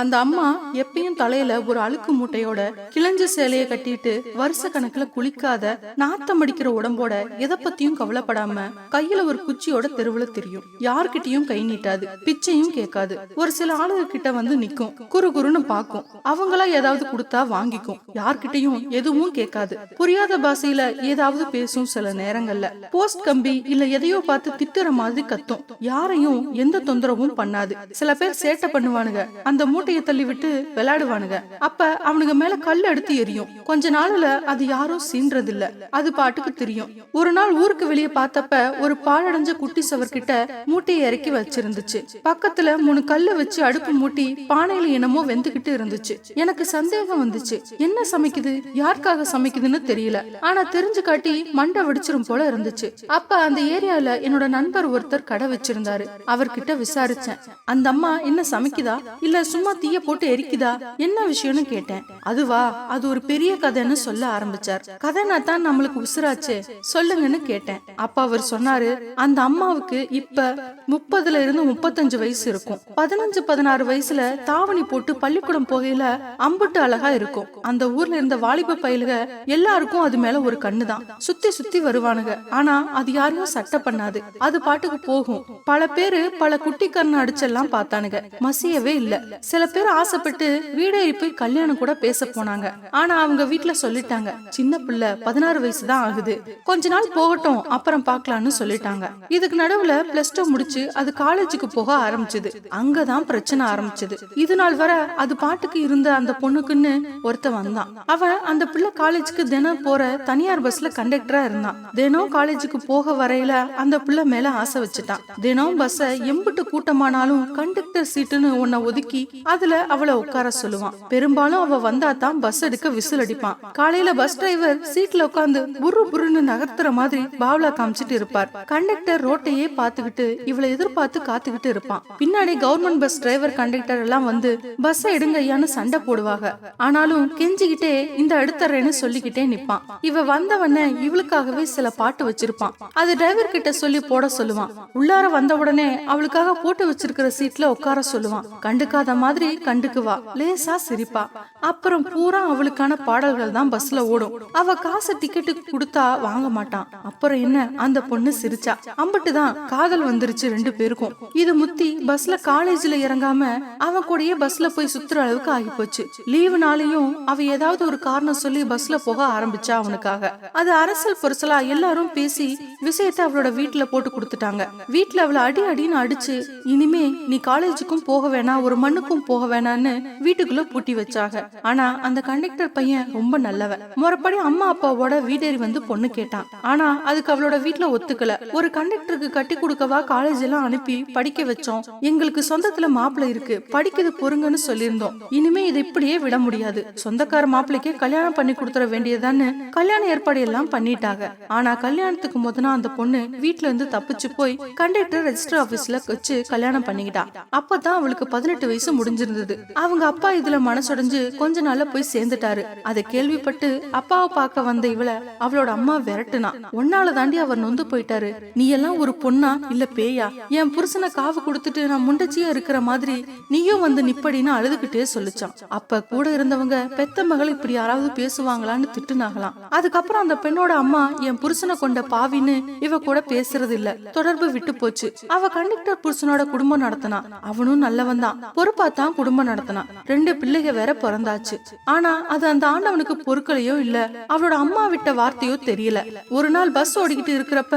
அந்த அம்மா எப்பயும் தலையில ஒரு அழுக்கு மூட்டையோட கிழஞ்ச சேலையை கட்டிட்டு வருஷ கணக்குல குளிக்காத நாத்தம் அடிக்கிற உடம்போட எதை பத்தியும் கவலைப்படாம கையில ஒரு குச்சியோட தெருவுல தெரியும். யார்கிட்டயும் கை நீட்டாது பிச்சையும் கேட்காது. ஒரு சில ஆளுங்க கிட்ட வந்து நிக்கும் குறு குறுன்னு பாக்கும் அவங்களா ஏதாவது கொடுத்தா வாங்கிக்கும். யார்கிட்டயும் எதுவும் கேட்காது. புரியாத பாஷையில ஏதாவது பேசும் சில நேரங்கள்ல. போஸ்ட் கம்பி இல்ல எதையோ பார்த்து திட்டுற மாதிரி கத்தும். யாரையும் எந்த தொந்தரவும் பண்ணாது. சில பேர் சேட்டை பண்ணுவானுங்க. அந்த மூட்டையை தள்ளிவிட்டு விளையாடுவானுங்க. அப்ப அவனுங்க மேல கல் எடுத்து எரியும் கொஞ்ச நாள்ல அது யாரும் சீன்றது இல்ல அது பாட்டுக்கு தெரியும். ஒரு நாள் ஊருக்கு வெளியே பார்த்தப்ப ஒரு பாழடைஞ்ச குட்டி சவர்கிட்ட மூட்டையை இறக்கி வச்சிருந்துச்சு. பக்கத்துல மூணு கல்ல வச்சு அடுப்பு மூட்டி பானையில என்னமோ வெந்துகிட்டு இருந்துச்சு. எனக்கு சந்தேகம் வந்துச்சு. என்ன சமைக்குது? யாருக்காக சமைக்குதுன்னு தெரியல. ஆனா தெரிஞ்சு காட்டி மண்டை வெடிச்சிரும் போல இருந்துச்சு. அப்ப அந்த ஏரியால என்னோட நண்பர் ஒருத்தர் கடை வச்சிருந்தாரு. அவர்கிட்ட விசாரிச்சேன். அந்த அம்மா என்ன சமைக்குதா? இல்ல சும்மா சும்மா தீய போட்டு எரிக்குதா? என்ன விஷயம்னு கேட்டேன். அதுவா? அது ஒரு பெரிய கதைன்னு சொல்ல ஆரம்பிச்சார். கதைனா தான் நம்மளுக்கு உசுராச்சு. சொல்லுங்கன்னு கேட்டேன். அப்ப அவர் சொன்னாரு அந்த அம்மாவுக்கு இப்ப முப்பதுல இருந்து முப்பத்தஞ்சு வயசு இருக்கும். பதினஞ்சு பதினாறு வயசுல தாவணி போட்டு பள்ளிக்கூடம் போகையில அம்புட்டு அழகா இருக்கும். அந்த ஊர்ல இருந்த வாலிப பயலுக எல்லாருக்கும் அது மேல ஒரு கண்ணு தான் சுத்தி சுத்தி வருவானுங்க ஆனா அது யாரையும் சட்டை பண்ணாது. அது பாட்டுக்கு போகும். பல பேரு பல குட்டி கண்ணு அடிச்செல்லாம் பார்த்தானுங்க மசியவே இல்ல. சில சில பேர் ஆசைப்பட்டு வீடேறி போய் கல்யாணம் கூட பேச போனாங்க. ஆனா அவங்க வீட்டுல சொல்லிட்டாங்க சின்ன பிள்ளை பதினாறு வயசு தான் ஆகுது. கொஞ்ச நாள் போகட்டும் அப்புறம் பாக்கலாம்னு சொல்லிட்டாங்க. இதுக்கு நடுவுல பிளஸ் டூ முடிச்சு அது காலேஜுக்கு போக ஆரம்பிச்சது. அங்கதான் பிரச்சனை ஆரம்பிச்சது. இது நாள் வர அது பாட்டுக்கு இருந்த அந்த பொண்ணுக்குன்னு ஒருத்தன் வந்தான். அவன் அந்த பிள்ளை காலேஜுக்கு தினம் போற தனியார் பஸ்ல கண்டக்டரா இருந்தான். தினம் காலேஜுக்கு போக வரையில அந்த பிள்ளை மேல ஆசை வச்சுட்டான். தினம் பஸ்ஸ எம்பிட்டு கூட்டமானாலும் கண்டக்டர் சீட்டுன்னு உன்னை ஒதுக்கி அதுல அவளை உட்கார சொல்லுவான். பெரும்பாலும் அவ வந்தா தான் பஸ் எடுக்க விசில் அடிப்பான். காலையில பஸ் டிரைவர் சீட்ல உட்காந்து புரு புருன்னு நகர்த்துற மாதிரி பாவ்லா காமிச்சிட்டு இருப்பார். கண்டக்டர் ரோட்டையே பார்த்துக்கிட்டு இவளை எதிர்பார்த்து காத்துக்கிட்டு இருப்பான். பின்னாடி கவர்மெண்ட் பஸ் டிரைவர் கண்டக்டர் எல்லாம் வந்து பஸ் எடுங்க ஐயான்னு சண்டை போடுவாங்க. ஆனாலும் கெஞ்சிக்கிட்டே இந்த அடுத்தறேன்னு சொல்லிக்கிட்டே நிப்பான். இவ வந்தவன இவளுக்காகவே சில பாட்டு வச்சிருப்பான். அது டிரைவர் கிட்ட சொல்லி போட சொல்லுவான். உள்ளார வந்த உடனே அவளுக்காக போட்டு வச்சிருக்கிற சீட்ல உட்கார சொல்லுவான். கண்டுக்காத மாதிரி கண்டுக்குவா. லேசா சிரிப்பா. அப்புறம் பூரா அவளுக்கான பாடல்கள் தான் பஸ்ல ஓடும். அவ காசு டிக்கெட்டு கொடுத்தா வாங்க மாட்டான் அப்புறம் என்ன? அந்த பொண்ணு சிரிச்சா. அம்பட்டு தான் காதல் வந்துருச்சு ரெண்டு பேருக்கும். இது முத்தி பஸ்ல காலேஜ்ல இறங்காம அவன் கூடயே பஸ்ல போய் சுத்துற அளவுக்கு ஆகி போச்சு லீவு நாளையும் அவ ஏதாவது ஒரு காரணம் சொல்லி பஸ்ல போக ஆரம்பிச்சா அவனுக்காக. அது அரசல் பொருசலா எல்லாரும் பேசி விஷயத்தை அவளோட வீட்டுல போட்டு கொடுத்துட்டாங்க. வீட்டுல அவளை அடி அடின்னு அடிச்சு இனிமே நீ காலேஜுக்கும் போக வேணாம். ஒரு மண்ணுக்கும் போக வேணான்னு வீட்டுக்குள்ள பூட்டி வச்சாங்க. ஆனா அந்த கண்டக்டர் பையன் ரொம்ப நல்லவன். முறைப்படி அம்மா அப்பாவோட வீடேறி வந்து பொண்ணு கேட்டான். ஆனா அதுக்கு அவளோட வீட்டுல ஒத்துக்கல. ஒரு கண்டக்டருக்கு கட்டி கொடுக்கவா காலேஜ் எல்லாம் அனுப்பி படிக்க வச்சோம். எங்களுக்கு சொந்தத்துல மாப்பிள்ள இருக்கு. படிக்கிறது பொறுங்கன்னு சொல்லியிருந்தோம். இனிமே இதை இப்படியே விட முடியாது. சொந்தக்கார மாப்பிள்ளைக்கே கல்யாணம் பண்ணி கொடுத்துட வேண்டியதான்னு கல்யாண ஏற்பாடு எல்லாம் பண்ணிட்டாங்க. ஆனா கல்யாணத்துக்கு முதனா அந்த பொண்ணு வீட்டுல இருந்து தப்பிச்சு போய் கண்டக்டர் ரெஜிஸ்டர் ஆபீஸ்ல வச்சு கல்யாணம் பண்ணிக்கிட்டா. அப்பதான் அவளுக்கு பதினெட்டு வயசு முடிஞ்சு முடிஞ்சிருந்தது அவங்க அப்பா இதுல மனசுடைஞ்சு கொஞ்ச நாள்ல போய் சேர்ந்துட்டாரு. அதை கேள்விப்பட்டு அப்பாவை பார்க்க வந்த இவளை அவளோட அம்மா விரட்டுனா. ஒன்னால தாண்டி அவர் நொந்து போயிட்டாரு. நீ எல்லாம் ஒரு பொண்ணா இல்ல பேயா? என் புருஷனை காவு கொடுத்துட்டு நான் முண்டச்சியா இருக்கிற மாதிரி நீயும் வந்து நிப்படின்னு அழுதுகிட்டே சொல்லிச்சான். அப்ப கூட இருந்தவங்க பெத்த மகள் இப்படி யாராவது பேசுவாங்களான்னு திட்டுனாங்களாம். அதுக்கப்புறம் அந்த பெண்ணோட அம்மா என் புருஷனை கொண்ட பாவின்னு இவ கூட பேசுறது இல்ல தொடர்பு விட்டு போச்சு. அவ கண்டக்டர் புருஷனோட குடும்பம் நடத்தினா. அவனும் நல்லவன் தான் பொறுப்பாத்தான் தான் குடும்பம் நடத்தினான். ரெண்டு பிள்ளைக வேற பிறந்தாச்சு. ஆனா அது அந்த ஆண்டவனுக்கு பொருட்களையோ இல்ல அவளோட அம்மா விட்ட வார்த்தையோ தெரியல. ஒரு நாள் பஸ் ஓடிக்கிட்டு இருக்கிறப்ப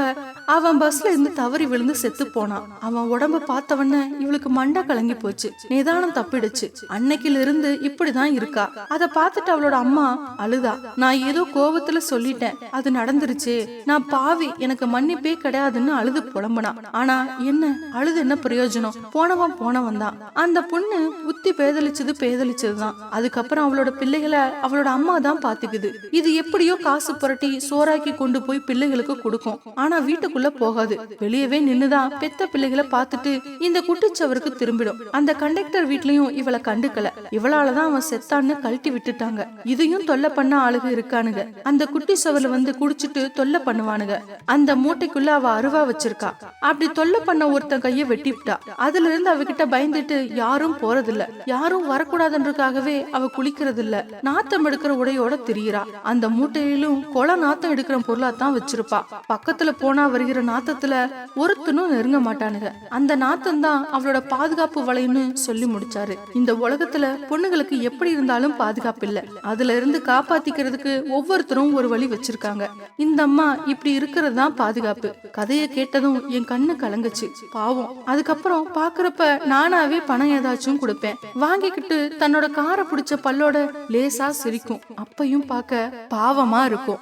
அவன் பஸ்ல இருந்து தவறி விழுந்து செத்து போனான். அவன் உடம்ப பார்த்தவன இவளுக்கு மண்டை கலங்கி போச்சு. நிதானம் தப்பிடுச்சு. அன்னைக்கில இருந்து இப்படிதான் இருக்கா. அத பார்த்துட்டு அவளோட அம்மா அழுதா. நான் ஏதோ கோவத்துல சொல்லிட்டேன். அது நடந்துருச்சு. நான் பாவி எனக்கு மன்னிப்பே கிடையாதுன்னு அழுது புலம்புனா. ஆனா என்ன? அழுது என்ன பிரயோஜனம்? போனவன் போனவன் தான் அந்த பொண்ணு உத்தி பேதலிச்சது பேதலிச்சதுதான். அதுக்கப்புறம் அவளோட பிள்ளைகளை அவளோட அம்மா தான் பாத்துக்குது. இது எப்படியோ காசு புரட்டி சோறாக்கி கொண்டு போய் பிள்ளைகளுக்கு கொடுக்கும். ஆனா வீட்டுக்குள்ள போகாது. வெளியவே நின்னுதான் பெத்த பிள்ளைகளை பார்த்துட்டு இந்த குட்டிச்சவருக்கு திரும்பிடும். அந்த கண்டக்டர் வீட்லயும் இவளை கண்டுக்கல. இவளாலதான் அவன் செத்தான்னு கழட்டி விட்டுட்டாங்க. இதையும் தொல்லை பண்ண ஆளுக இருக்கானுங்க. அந்த குட்டி சவர்ல வந்து குடிச்சிட்டு தொல்லை பண்ணுவானுங்க. அந்த மூட்டைக்குள்ள அவ அருவா வச்சிருக்கா. அப்படி தொல்லை பண்ண ஒருத்தன் கைய வெட்டி விட்டா அதுல இருந்து அவகிட்ட பயந்துட்டு யாரும் போறது போறதில்ல. யாரும் வரக்கூடாதுன்றதுக்காகவே அவ குளிக்கிறது இல்ல நாத்தம் எடுக்கிற உடையோட திரியறா. அந்த மூட்டையிலும் கொலை நாத்தம் எடுக்கிற பொருளா தான் வச்சிருப்பா. பக்கத்துல போனா வருகிற நாத்தத்துல ஒருத்தனும் நெருங்க மாட்டானுங்க அந்த நாத்தம் தான் அவளோட பாதுகாப்பு வலைன்னு சொல்லி முடிச்சாரு. இந்த உலகத்துல பொண்ணுங்களுக்கு எப்படி இருந்தாலும் பாதுகாப்பு இல்ல. அதுல இருந்து காப்பாத்திக்கிறதுக்கு ஒவ்வொருத்தரும் ஒரு வழி வச்சிருக்காங்க. இந்த அம்மா இப்படி இருக்கிறது தான் பாதுகாப்பு. கதையை கேட்டதும் என் கண்ணு கலங்குச்சு. பாவம். அதுக்கப்புறம் பாக்குறப்ப நானாவே பணம் ஏதாச்சும் கொடுப்பேன். வாங்கிக்கிட்டு தன்னோட காரை பிடிச்ச பல்லோட லேசா சிரிக்கும். அப்பையும் பார்க்க பாவமா இருக்கும்.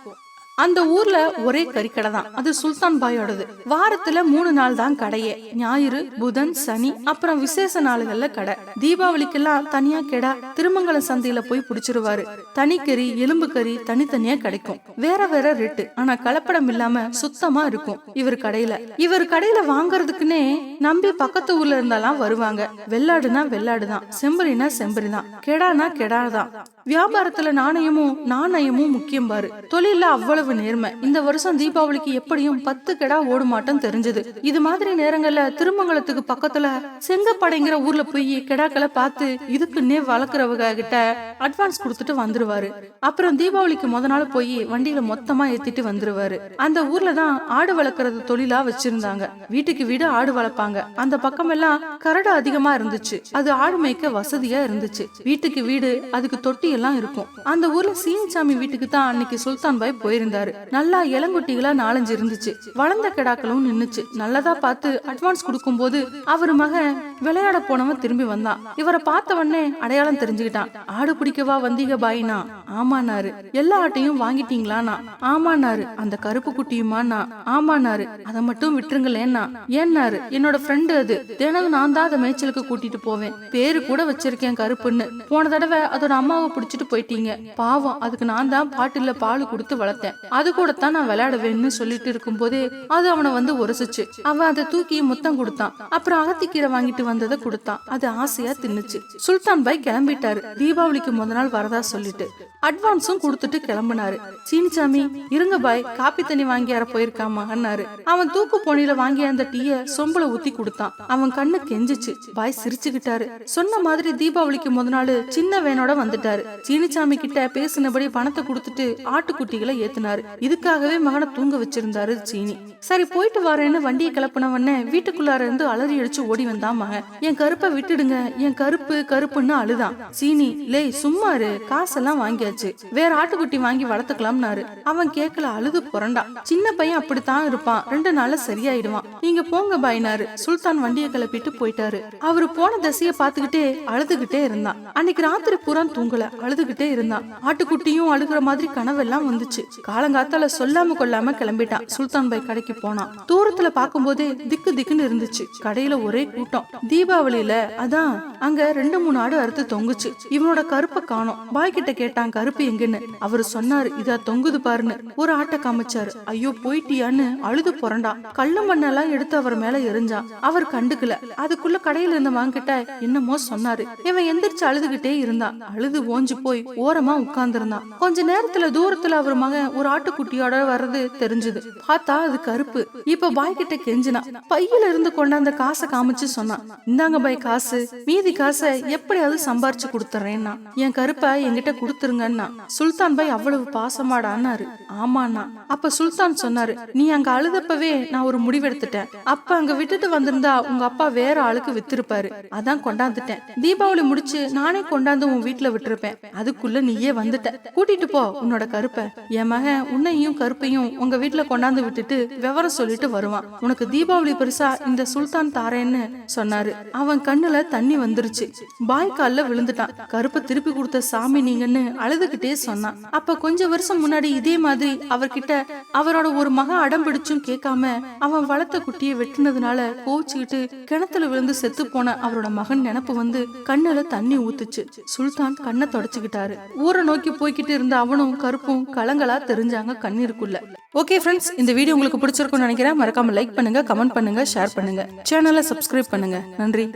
அந்த ஊர்ல ஒரே கறிக்கடை தான் அது சுல்தான் பாயோடது. வாரத்துல மூணு நாள் தான் கடையே. ஞாயிறு புதன் சனி அப்புறம் விசேஷ நாளுகள்ல கடை. தீபாவளிக்கெல்லாம் தனியா கெடா திருமங்கலம் சந்தையில போய் புடிச்சிருவாரு. தனிக்கறி எலும்பு கறி தனித்தனியா கிடைக்கும். வேற வேற ரேட்டு ஆனா கலப்படம் இல்லாம சுத்தமா இருக்கும் இவர் கடையில. இவர் கடையில வாங்குறதுக்குன்னே நம்பி பக்கத்து ஊர்ல இருந்தாலாம் வருவாங்க. வெள்ளாடுனா வெள்ளாடுதான். செம்பரினா செம்பரிதான். கெடானா கெடாதான். வியாபாரத்துல நாணயமும் நாணயமும் முக்கியம் பாரு. தொழில அவ்வளவு நேர்மை. இந்த வருஷம் தீபாவளிக்கு எப்படியும் பத்து கெடா ஓடுமாட்டம் தெரிஞ்சது. இது மாதிரி நேரங்கள்ல திருமங்கலத்துக்கு பக்கத்துல செங்கப்படைங்கிற ஊர்ல போய் கெடாக்களை பார்த்து இதுக்குன்னே வளர்க்குறவங்க கிட்ட அட்வான்ஸ் கொடுத்துட்டு வந்துருவாரு. அப்புறம் தீபாவளிக்கு முத நாள் போய் வண்டியில மொத்தமா ஏத்திட்டு வந்துருவாரு. அந்த ஊர்ல தான் ஆடு வளர்க்கறது தொழிலா வச்சிருந்தாங்க. வீட்டுக்கு வீடு ஆடு வளர்ப்பாங்க. அந்த பக்கம் எல்லாம் கரடு அதிகமா இருந்துச்சு. அது ஆடு மேய்க்க வசதியா இருந்துச்சு. வீட்டுக்கு வீடு அதுக்கு தொட்டி எல்லாம் இருக்கும். அந்த ஊர்ல சீனிசாமி வீட்டுக்கு தான் அன்னைக்கு சுல்தான் பாய் போயிருந்தாரு. நல்லா இளங்குட்டிகளா நாலஞ்சு இருந்துச்சு வளர்ந்த கிடாக்களும் நின்னுச்சு. நல்லதா பார்த்து அட்வான்ஸ் கொடுக்கும்போது அவர் மகன் விளையாட போனவன் திரும்பி வந்தான். இவரை பார்த்த உடனே அடையாளம் தெரிஞ்சுக்கிட்டான். ஆடு பிடிக்கவா வந்தீங்க பாயினா? ஆமானாரு. எல்லா ஆட்டையும் வாங்கிட்டீங்களானா ஆமானாரு. அந்த கருப்பு குட்டியுமானா ஆமானாரு. அதை மட்டும் விட்டுருங்களேன்னா ஏன்னாரு? என்னோட ஃப்ரெண்டு அது. தினமும் நான் தான் அதை மேய்ச்சலுக்கு கூட்டிட்டு போவேன். பேரு கூட வச்சிருக்கேன் கருப்புன்னு. போன தடவை அதோட அம்மாவை பிடிச்சிட்டு போயிட்டீங்க. பாவம் அதுக்கு நான் தான் பாட்டில பால் கொடுத்து வளர்த்தேன். அது கூட தான் நான் விளையாடுவேன்னு சொல்லிட்டு இருக்கும்போதே அது அவனை வந்து உரசிச்சு. அவன் அதை தூக்கி முத்தம் கொடுத்தான். அப்புறம் அகத்திக்கீரை வாங்கிட்டு வந்ததை கொடுத்தான். அது ஆசையா தின்னுச்சு. சுல்தான் பாய் கிளம்பிட்டாரு. தீபாவளிக்கு முத நாள் வரதா சொல்லிட்டு. அட்வான்ஸும் கொடுத்துட்டு கிளம்புனாரு. சீனிச்சாமி இருங்க பாய் காப்பி தண்ணி வாங்கி யார போயிருக்காமான்னாரு அவன் தூக்கு போனில வாங்கி அந்த டீய சொம்பல ஊத்தி கொடுத்தான். அவன் கண்ணு கெஞ்சிச்சு. பாய் சிரிச்சுக்கிட்டாரு. சொன்ன மாதிரி தீபாவளிக்கு முத நாள் சின்ன வேனோட வந்துட்டாரு. சீனிச்சாமி கிட்ட பேசினபடி பணத்தை கொடுத்துட்டு ஆட்டுக்குட்டிகளை ஏத்துனாரு. இதுக்காகவே மகனை தூங்க வச்சிருந்தாரு சீனி. சரி போயிட்டு வரேன்னு வண்டியை கிளப்பினவன வீட்டுக்குள்ளார இருந்து அலறி அடிச்சு ஓடி வந்தான் மகன். என் கருப்பை விட்டுடுங்க. என் கருப்பு கருப்புன்னு அழுதான். சீனி லே சும்மாரு காசெல்லாம் வாங்கியாச்சு. வேற ஆட்டுக்குட்டி வாங்கி வளர்த்துக்கலாம்னாரு. அவன் கேட்கல அழுது புரண்டா. சின்ன பையன் அப்படித்தான் இருப்பான். ரெண்டு நாள்ல சரியாயிடுவான். நீங்க போங்க பாயினாரு. சுல்தான் வண்டியை கிளப்பிட்டு போயிட்டாரு. அவரு போன திசைய பாத்துக்கிட்டே அழுதுகிட்டே இருந்தான். அன்னைக்கு ராத்திரி பூரா தூங்கல. அழுதுகிட்டே இருந்தான். ஆட்டுக்குட்டியும் அழுகுற மாதிரி கனவெல்லாம் வந்துச்சு. காலங்காத்தால சொல்லாம கொள்ளாம கிளம்பிட்டான். சுல்தான் பாய் கடைக்கு போனான். தூரத்துல பாக்கும்போதே திக்கு திக்குன்னு இருந்துச்சு. கடையில ஒரே கூட்டம். தீபாவளியில அதான் அங்க ரெண்டு மூணு ஆடு அறுத்து தொங்குச்சு. இவனோட கருப்பை காணோம். பாய் கிட்ட கேட்டான் கருப்பு எங்கன்னு? அவரு சொன்னாரு இதா தொங்குது பாருன்னு. ஒரு ஆட்டை காமிச்சாரு ஐயோ போயிட்டியான்னு? அழுது புரண்டா. கல்லு மண்ணெல்லாம் எடுத்து அவர் மேல எரிஞ்சான் அவர் கண்டுக்கல. அதுக்குள்ள கடையில இருந்த வாங்கிட்ட என்னமோ சொன்னாரு. இவன் எந்திரிச்சு அழுதுகிட்டே இருந்தான் அழுது ஓஞ்சு போய் ஓரமா உட்கார்ந்திருந்தான் கொஞ்ச நேரத்துல தூரத்துல அவர் மகன் ஒரு ஆட்டுக்குட்டியோட வர்றது தெரிஞ்சது. பார்த்தா அது கருப்பு. இப்ப பாய் கிட்ட கெஞ்சினான் பையில இருந்து கொண்டாந்த காசை காமிச்சு சொன்னான். இந்தாங்க பாய் காசு. மீதி காசை எப்படியாவது சம்பாரிச்சு கொடுத்துறேன்னா. என் கருப்பை என்கிட்ட கொடுத்துருங்கன்னா சுல்தான் பாய் அவ்வளவு பாசமாடான்னாரு. ஆமாண்ணா. அப்ப சுல்தான் சொன்னாரு நீ அங்க அழுதப்பவே நான் ஒரு முடிவெடுத்துட்டேன். அப்ப அங்க விட்டுட்டு வந்திருந்தா உங்க அப்பா வேற ஆளுக்கு வித்திருப்பாரு. அதான் கொண்டாந்துட்டேன். தீபாவளி முடிச்சு நானே கொண்டாந்து உன் வீட்டுல விட்டுருப்பேன். அதுக்குள்ள நீயே வந்துட்ட. கூட்டிட்டு போ உன்னோட கருப்பை. என் மகன் உன்னையும் கருப்பையும் உங்க வீட்டுல கொண்டாந்து விட்டுட்டு விவரம் சொல்லிட்டு வருவான். உனக்கு தீபாவளி பெருசா இந்த சுல்தான் தாரேன்னு சொன்னாரு. அவன் கண்ணுல தண்ணி வந்து வந்துருச்சு பாய் கால்ல விழுந்துட்டான் கருப்பை திருப்பி கொடுத்த சாமி நீங்கன்னு அழுதுகிட்டே சொன்னான் அப்ப கொஞ்ச வருஷம் முன்னாடி இதே மாதிரி அவர்கிட்ட அவரோட ஒரு மகன் அடம்பிடிச்சும் கேட்காம அவன் வளர்த்த குட்டியை வெட்டினதுனால கோச்சுக்கிட்டு கிணத்துல விழுந்து செத்து போன அவரோட மகன் நினப்பு வந்து கண்ணுல தண்ணி ஊத்துச்சு. சுல்தான் கண்ணை தொடச்சுக்கிட்டாரு. ஊரை நோக்கி போய்கிட்டு இருந்த அவனும் கருப்பும் கலங்களா தெரிஞ்சாங்க கண்ணீருக்குள்ள. ஓகே ஃப்ரெண்ட்ஸ் இந்த வீடியோ உங்களுக்கு பிடிச்சிருக்கும்னு நினைக்கிறேன். மறக்காம லைக் பண்ணுங்க கமெண்ட் பண்ணுங்க ஷேர் பண்ணுங்க. சேனலை சப்ஸ்கிரைப் பண்ணுங்க. நன்றி.